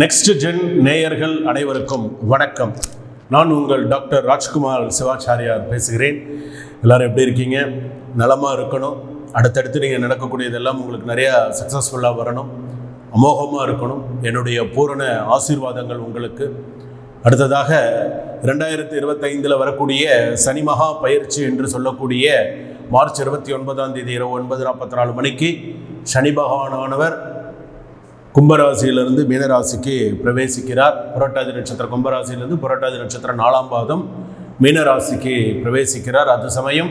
Next gen நேயர்கள் அனைவருக்கும் வணக்கம். நான் உங்கள் டாக்டர் ராஜ்குமார் சிவாச்சாரியார் பேசுகிறேன். எல்லாரும் எப்படி இருக்கீங்க? நலமாக இருக்கணும். அடுத்தடுத்து நீங்கள் நடக்கக்கூடியதெல்லாம் உங்களுக்கு நிறையா சக்ஸஸ்ஃபுல்லாக வரணும். அமோகமாக இருக்கணும். என்னுடைய பூரண ஆசீர்வாதங்கள் உங்களுக்கு. அடுத்ததாக ரெண்டாயிரத்தி இருபத்தைந்தில் வரக்கூடிய சனி மகா பயிற்சி என்று சொல்லக்கூடிய மார்ச் இருபத்தி ஒன்பதாம் தேதி இரவு ஒன்பது நாற்பத்தி நாலு மணிக்கு சனி பகவானானவர் கும்பராசியிலிருந்து மீனராசிக்கு பிரவேசிக்கிறார். புரட்டாதி நட்சத்திரம் கும்பராசியிலிருந்து புரட்டாதி நட்சத்திரம் நாலாம் பாதம் மீனராசிக்கு பிரவேசிக்கிறார். அது சமயம்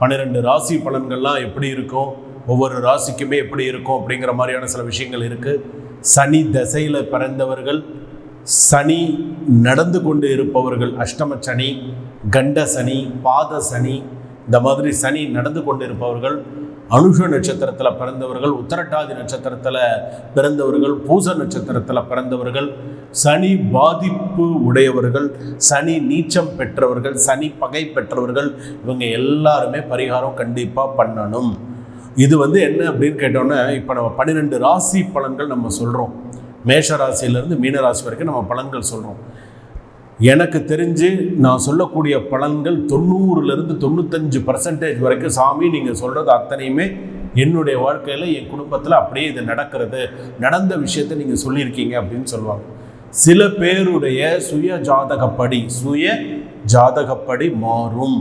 பன்னிரெண்டு ராசி பலன்கள்லாம் எப்படி இருக்கும்? ஒவ்வொரு ராசிக்குமே எப்படி இருக்கும்? அப்படிங்கிற மாதிரியான சில விஷயங்கள் இருக்குது சனி தசையில் பிறந்தவர்கள் சனி நடந்து கொண்டு இருப்பவர்கள் அஷ்டம சனி கண்ட சனி பாத சனி இந்த மாதிரி சனி நடந்து கொண்டு இருப்பவர்கள் அனுஷ நட்சத்திரத்தில் பிறந்தவர்கள் உத்தரட்டாதி நட்சத்திரத்தில் பிறந்தவர்கள் பூச நட்சத்திரத்தில் பிறந்தவர்கள் சனி பாதிப்பு உடையவர்கள் சனி நீச்சம் பெற்றவர்கள் சனி பகை பெற்றவர்கள் இவங்க எல்லாருமே பரிகாரம் கண்டிப்பாக பண்ணணும். இது வந்து என்ன அப்படின்னு கேட்டோன்னே இப்போ நம்ம பன்னிரெண்டு ராசி பலன்கள் நம்ம சொல்கிறோம் மேஷ ராசியிலேருந்து மீன ராசி வரைக்கும் நம்ம பலன்கள் சொல்கிறோம் எனக்கு தெரிஞ்சு நான் சொல்லக்கூடிய பலன்கள் தொண்ணூறுலேருந்து தொண்ணூத்தஞ்சு பர்சன்டேஜ் வரைக்கும் சாமி நீங்கள் சொல்கிறது அத்தனையுமே என்னுடைய வாழ்க்கையில் என் குடும்பத்தில் அப்படியே இது நடக்கிறது நடந்த விஷயத்தை நீங்கள் சொல்லியிருக்கீங்க அப்படின்னு சொல்லுவாங்க. சில பேருடைய சுய ஜாதகப்படி சுய ஜாதகப்படி மாறும்.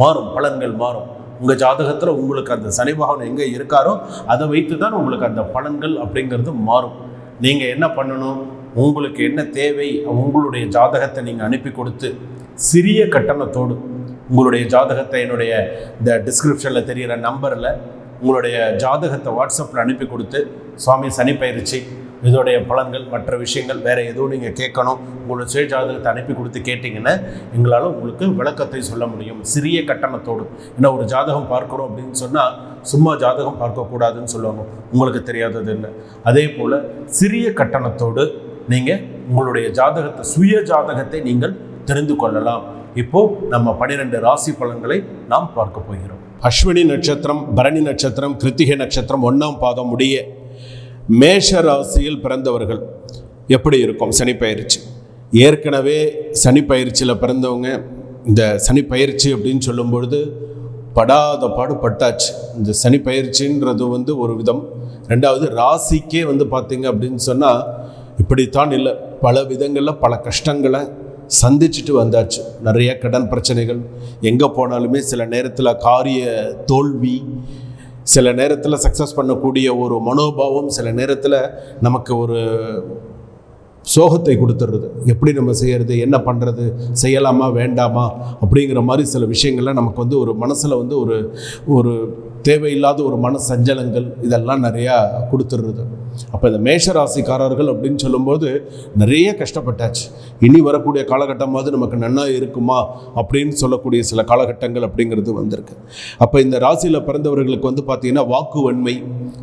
மாறும் பலன்கள் மாறும். உங்கள் ஜாதகத்தில் உங்களுக்கு அந்த சனி பகவான் எங்கே இருக்காரோ அதை வைத்து தான் உங்களுக்கு அந்த பலன்கள் அப்படிங்கிறது மாறும். நீங்கள் என்ன பண்ணணும்? உங்களுக்கு என்ன தேவை உங்களுடைய ஜாதகத்தை நீங்கள் அனுப்பி கொடுத்து சிறிய கட்டணத்தோடு உங்களுடைய ஜாதகத்தை என்னுடைய இந்த டிஸ்கிரிப்ஷனில் தெரிகிற நம்பரில் உங்களுடைய ஜாதகத்தை வாட்ஸ்அப்பில் அனுப்பி கொடுத்து சுவாமி சனி பயிற்சி இதோடைய பலன்கள் மற்ற விஷயங்கள் வேறு எதுவும் நீங்கள் கேட்கணும் உங்களோட சுய ஜாதகத்தை அனுப்பி கொடுத்து கேட்டிங்கன்னா எங்களால் உங்களுக்கு விளக்கத்தை சொல்ல முடியும். சிறிய கட்டணத்தோடு ஏன்னா ஒரு ஜாதகம் பார்க்குறோம் அப்படின்னு சொன்னால் சும்மா ஜாதகம் பார்க்கக்கூடாதுன்னு சொல்லுவாங்க. உங்களுக்கு தெரியாதது இல்லை அதே போல் சிறிய கட்டணத்தோடு நீங்கள் உங்களுடைய ஜாதகத்தை சுய ஜாதகத்தை நீங்கள் தெரிந்து கொள்ளலாம். இப்போ நம்ம பனிரெண்டு ராசி பலன்களை நாம் பார்க்க போகிறோம். அஸ்வினி நட்சத்திரம் பரணி நட்சத்திரம் கிருத்திகை நட்சத்திரம் ஒன்றாம் பாதம் முடிய மேஷ ராசியில் பிறந்தவர்கள் எப்படி இருக்கும்? சனி பயிற்சி. ஏற்கனவே சனி பயிற்சியில் பிறந்தவங்க இந்த சனி பயிற்சி அப்படின்னு சொல்லும்பொழுது படாத பாடு பட்டாச்சு. இந்த சனி பயிற்சின்றது வந்து ஒரு விதம். ரெண்டாவது ராசிக்கே வந்து பார்த்தீங்க அப்படின்னு சொன்னால் இப்படித்தான் இல்லை. பல விதங்களில் பல கஷ்டங்களை சந்திச்சுட்டு வந்தாச்சு. நிறைய கடன் பிரச்சனைகள். எங்கே போனாலுமே சில நேரத்தில் காரிய தோல்வி சில நேரத்தில் சக்ஸஸ் பண்ணக்கூடிய ஒரு மனோபாவம் சில நேரத்தில் நமக்கு ஒரு சோகத்தை கொடுத்துடுறது. எப்படி நம்ம செய்கிறது என்ன பண்ணுறது செய்யலாமா? வேண்டாமா? அப்படிங்கிற மாதிரி சில விஷயங்கள்லாம் நமக்கு வந்து ஒரு மனசில் வந்து ஒரு ஒரு தேவையில்லாத ஒரு மன சஞ்சலங்கள் இதெல்லாம் நிறையா கொடுத்துடுறது. அப்போ இந்த மேஷராசிக்காரர்கள் அப்படின்னு சொல்லும்போது நிறைய கஷ்டப்பட்டாச்சு. இனி வரக்கூடிய காலகட்டமாவது நமக்கு நன்னா இருக்குமா அப்படின்னு சொல்லக்கூடிய சில காலகட்டங்கள் அப்படிங்கிறது வந்திருக்கு. அப்போ இந்த ராசியில் பிறந்தவர்களுக்கு வந்து பார்த்திங்கன்னா வாக்கு வன்மை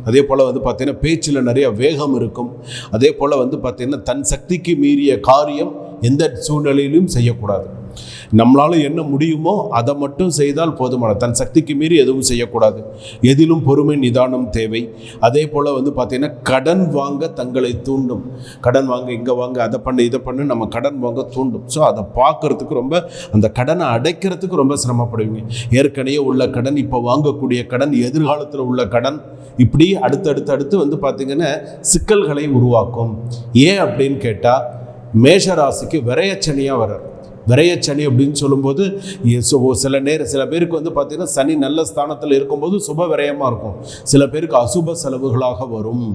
அதே போல் வந்து பார்த்திங்கன்னா பேச்சில் நிறைய வேகம் இருக்கும். அதே போல் வந்து பார்த்திங்கன்னா தன் சக்திக்கு மீறிய காரியம் எந்த சூழ்நிலையிலும் செய்யக்கூடாது. நம்மளால் என்ன முடியுமோ அதை மட்டும் செய்தால் போதுமான. தன் சக்திக்கு மீறி எதுவும் செய்யக்கூடாது. எதிலும் பொறுமை நிதானம் தேவை. அதே போல் வந்து பார்த்திங்கன்னா கடன் வாங்க தங்களை தூண்டும். கடன் வாங்க இங்கே வாங்க அதை பண்ணு இதை பண்ணு நம்ம கடன் வாங்க தூண்டும். ஸோ அதை பார்க்குறதுக்கு ரொம்ப அந்த கடனை அடைக்கிறதுக்கு ரொம்ப சிரமப்படுவீங்க. ஏற்கனவே உள்ள கடன் இப்போ வாங்கக்கூடிய கடன் எதிர்காலத்தில் உள்ள கடன் இப்படி அடுத்தடுத்து அடுத்து வந்து பார்த்திங்கன்னா சிக்கல்களை உருவாக்கும். ஏன் அப்படின்னு கேட்டால் மேஷராசிக்கு விரையச்சனியாக வர்றார். விரையச்சனி அப்படின்னு சொல்லும்போது சில நேரம் சில பேருக்கு வந்து பார்த்திங்கன்னா சனி நல்ல ஸ்தானத்தில் இருக்கும்போது சுப விரயமாக இருக்கும். சில பேருக்கு அசுப செலவுகளாக வரும்.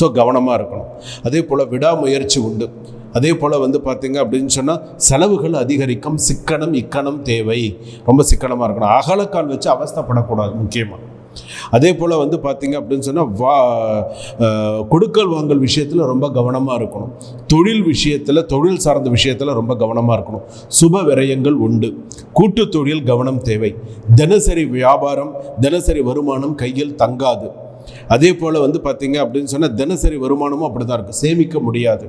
ஸோ கவனமாக இருக்கணும். அதே போல் விடாமுயற்சி உண்டு. அதே போல் வந்து பார்த்தீங்க அப்படின்னு சொன்னால் செலவுகள் அதிகரிக்கும் சிக்கனம் இக்கணம் தேவை. ரொம்ப சிக்கனமாக இருக்கணும். அகலக்கால் வச்சு அவஸ்தப்படக்கூடாது முக்கியமாக அதே போல் வந்து பார்த்தீங்க அப்படின்னு சொன்னால் வா கொடுக்கல் வாங்கல் விஷயத்தில் ரொம்ப கவனமாக இருக்கணும். தொழில் விஷயத்தில் தொழில் சார்ந்த விஷயத்தில் ரொம்ப கவனமாக இருக்கணும். சுப விரயங்கள் உண்டு. கூட்டு தொழில் கவனம் தேவை. தினசரி வியாபாரம் தினசரி வருமானம் கையில் தங்காது. அதே போல் வந்து பார்த்தீங்க அப்படின்னு சொன்னால் தினசரி வருமானமும் அப்படி தான் இருக்கும். சேமிக்க முடியாது.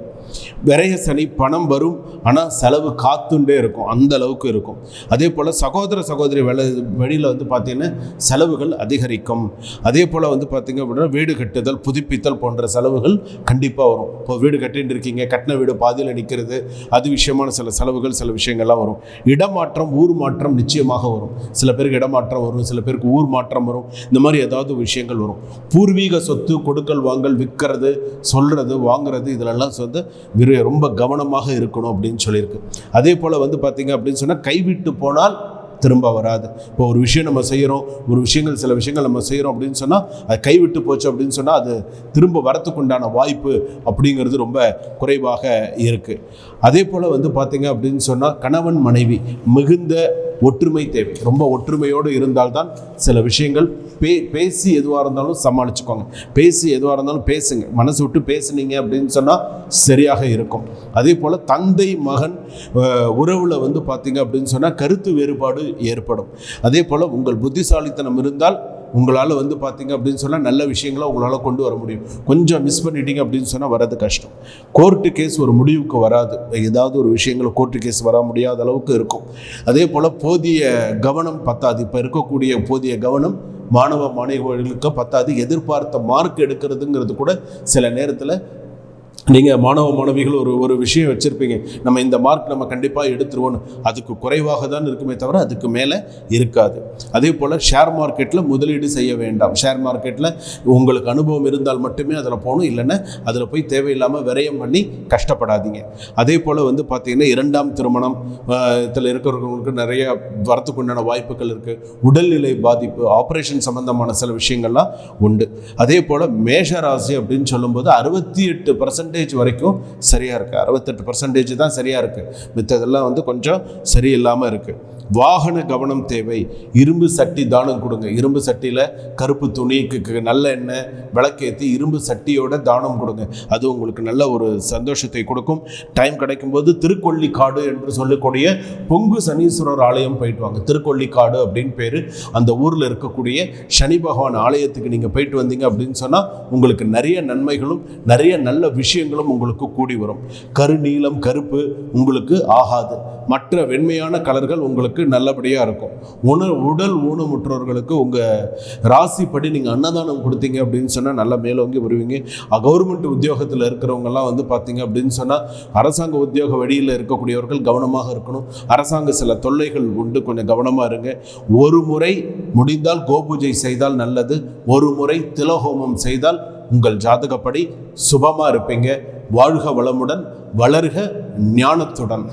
விரைய சனி பணம் வரும் ஆனால் செலவு காத்துண்டே இருக்கும். அந்த அளவுக்கு இருக்கும். அதே போல் சகோதர சகோதரி வேலை வெளியில் வந்து பார்த்தீங்கன்னா செலவுகள் அதிகரிக்கும். அதே போல் வந்து பார்த்தீங்க அப்படின்னா வீடு கட்டுதல் புதுப்பித்தல் போன்ற செலவுகள் கண்டிப்பாக வரும். இப்போ வீடு கட்டின்னு இருக்கீங்க கட்டின வீடு பாதியில் நிற்கிறது அது விஷயமான சில செலவுகள் சில விஷயங்கள்லாம் வரும். இடமாற்றம் ஊர் மாற்றம் நிச்சயமாக வரும். சில பேருக்கு இடமாற்றம் வரும் சில பேருக்கு ஊர் மாற்றம் வரும். இந்த மாதிரி ஏதாவது விஷயங்கள் வரும். பூர்வீக சொத்து கொடுக்கல் வாங்கல் விற்கிறது சொல்கிறது வாங்குறது இதிலெல்லாம் வந்து விரு- ரொம்ப கவனமாக இருக்கணும் அப்படின்னு சொல்லியிருக்கு. அதே போல் வந்து பார்த்திங்க அப்படின்னு சொன்னால் கைவிட்டு போனால் திரும்ப வராது. இப்போ ஒரு விஷயம் நம்ம செய்கிறோம் ஒரு விஷயங்கள் சில விஷயங்கள் நம்ம செய்கிறோம் அப்படின்னு சொன்னால் அது கைவிட்டு போச்சு அப்படின்னு சொன்னால் அது திரும்ப வரத்துக்கு உண்டான வாய்ப்பு அப்படிங்கிறது ரொம்ப குறைவாக இருக்குது அதே போல் வந்து பார்த்திங்க அப்படின்னு சொன்னால் கணவன் மனைவி மிகுந்த ஒற்றுமை தேவை. ரொம்ப ஒற்றுமையோடு இருந்தால்தான் சில விஷயங்கள் பே பேசி எதுவாக இருந்தாலும் சமாளிச்சுக்கோங்க. பேசி எதுவாக இருந்தாலும் பேசுங்க. மனசு விட்டு பேசுனீங்க அப்படின்னு சொன்னால் சரியாக இருக்கும். அதே போல் தந்தை மகன் உறவில் வந்து பார்த்தீங்க அப்படின்னு சொன்னால் கருத்து வேறுபாடு ஏற்படும். அதே போல் உங்கள் புத்திசாலித்தனம் இருந்தால் உங்களால் வந்து பார்த்தீங்க அப்படின்னு சொன்னால் நல்ல விஷயங்களை உங்களால் கொண்டு வர முடியும். கொஞ்சம் மிஸ் பண்ணிட்டீங்க அப்படின்னு சொன்னால் வரது கஷ்டம். கோர்ட்டு கேஸ் ஒரு முடிவுக்கு வராது. ஏதாவது ஒரு விஷயங்கள் கோர்ட்டு கேஸ் வர முடியாத அளவுக்கு இருக்கும். அதே போல் போதிய கவனம் பத்தாது. இப்போ இருக்கக்கூடிய போதிய கவனம் மாணவ மாணவிகளுக்கு பத்தாது. எதிர்பார்த்த மார்க் எடுக்கிறதுங்கிறது கூட சில நேரத்தில் நீங்கள் மாணவ மாணவிகள் ஒரு ஒரு விஷயம் வச்சுருப்பீங்க. நம்ம இந்த மார்க் நம்ம கண்டிப்பாக எடுத்துருவோன்னு அதுக்கு குறைவாக தான் இருக்குமே தவிர அதுக்கு மேலே இருக்காது. அதே போல் ஷேர் மார்க்கெட்டில் முதலீடு செய்ய வேண்டாம். ஷேர் மார்க்கெட்டில் உங்களுக்கு அனுபவம் இருந்தால் மட்டுமே அதில் போகணும். இல்லைன்னா அதில் போய் தேவையில்லாமல் விரயம் பண்ணி கஷ்டப்படாதீங்க. அதே போல் வந்து பார்த்தீங்கன்னா இரண்டாம் திருமணம் இதில் இருக்கிறவங்களுக்கு நிறைய வரத்துக்கு உண்டான வாய்ப்புகள் இருக்குது உடல்நிலை பாதிப்பு ஆப்ரேஷன் சம்மந்தமான சில விஷயங்கள்லாம் உண்டு. அதே போல் மேஷராசி அப்படின்னு சொல்லும்போது அறுபத்தி எட்டு பர்சன்டேஜ் வரைக்கும் சரியாக இருக்குது அறுபத்தெட்டு பர்சன்டேஜ் தான் சரியாக இருக்குது மித்ததெல்லாம் வந்து கொஞ்சம் சரியில்லாமல் இருக்குது வாகன கவனம் தேவை. இரும்பு சட்டி தானம் கொடுங்க. இரும்பு சட்டியில் கருப்பு துணி நல்ல எண்ணெய் விளக்கேற்றி இரும்பு சட்டியோட தானம் கொடுங்க. அது உங்களுக்கு நல்ல ஒரு சந்தோஷத்தை கொடுக்கும். டைம் கிடைக்கும்போது திருக்கொள்ளிக்காடு என்று சொல்லக்கூடிய பொங்கு சனீஸ்வரர் ஆலயம் போயிட்டு வாங்க. திருக்கொள்ளிக்காடு அப்படின்னு பேர். அந்த ஊரில் இருக்கக்கூடிய சனி பகவான் ஆலயத்துக்கு நீங்கள் போயிட்டு வந்தீங்க அப்படின்னு சொன்னால் உங்களுக்கு நிறைய நன்மைகளும் நிறைய நல்ல விஷயங்களும் உங்களுக்கு கூடி வரும். கருநீலம் கருப்பு உங்களுக்கு ஆகாது. மற்ற வெண்மையான கலர்கள் உங்களுக்கு நல்லபடியாக இருக்கும். உணர் உடல் ஊனமுற்றவர்களுக்கு உங்கள் ராசிப்படி நீங்கள் அன்னதானம் கொடுத்தீங்க அப்படின்னு சொன்னால் நல்லா மேலோங்கி வருவீங்க. கவர்மெண்ட் உத்தியோகத்தில் இருக்கிறவங்கெல்லாம் வந்து பார்த்தீங்க அப்படின்னு சொன்னால் அரசாங்க உத்தியோக வழியில் இருக்கக்கூடியவர்கள் கவனமாக இருக்கணும். அரசாங்க சில தொல்லைகள் உண்டு. கொஞ்சம் கவனமாக இருங்க. ஒரு முறை முடிந்தால் கோபூஜை செய்தால் நல்லது. ஒரு முறை திலஹோமம் செய்தால் உங்கள் ஜாதகப்படி சுபமாக இருப்பீங்க. வாழ்க வளமுடன் வளர்க ஞானத்துடன்.